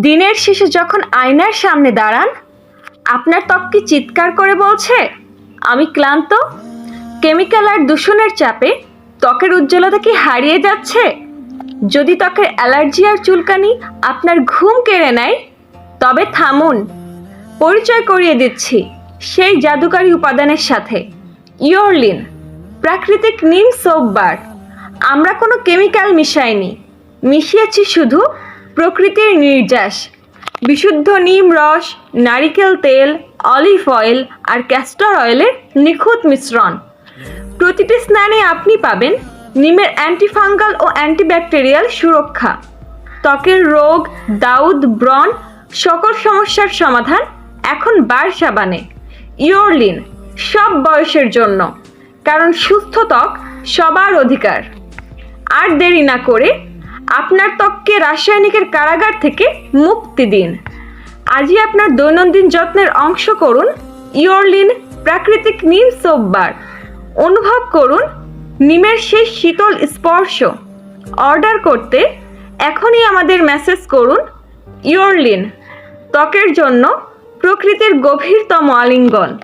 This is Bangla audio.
দিনের শেষে যখন আয়নার সামনে দাঁড়ান, আপনার ত্বক কি চিৎকার করে বলছে? আমি ক্লান্ত। কেমিক্যাল আর দূষণের চাপে ত্বকের উজ্জ্বলতা কি হারিয়ে যাচ্ছে? যদি ত্বকের অ্যালার্জি আর চুলকানি আপনার ঘুম কেড়ে নেয়, তবে থামুন। পরিচয় করিয়ে দিচ্ছি সেই জাদুকারী উপাদানের সাথে। ইয়োরলিন, প্রাকৃতিক নিম সোপ বার। আমরা কোনো কেমিক্যাল মিশাইনি। মিশিয়েছি শুধু প্রকৃতির নির্যাস, বিশুদ্ধ নিম রস, নারিকেল তেল, অলিভ অয়েল আর ক্যাস্টর অয়েলের নিখুঁত মিশ্রণ। প্রতিটি স্নানে আপনি পাবেন নিমের অ্যান্টিফাঙ্গাল ও অ্যান্টিব্যাকটেরিয়াল সুরক্ষা। ত্বকের রোগ, দাউদ, ব্রণ সকল সমস্যার সমাধান এখন বার সাবানে। ইয়োরলিন সব বয়সের জন্য, কারণ সুস্থ ত্বক সবার অধিকার। আর দেরি না করে আপনার ত্বককে রাসায়নিকের কারাগার থেকে মুক্তি দিন। আজই আপনার দৈনন্দিন যত্নের অংশ করুন ইয়োরলিন প্রাকৃতিক নিম সোপ বার। অনুভব করুন নিমের সেই শীতল স্পর্শ। অর্ডার করতে এখনই আমাদের মেসেজ করুন ইয়োরলিন, ত্বকের জন্য প্রকৃতির গভীরতম আলিঙ্গন।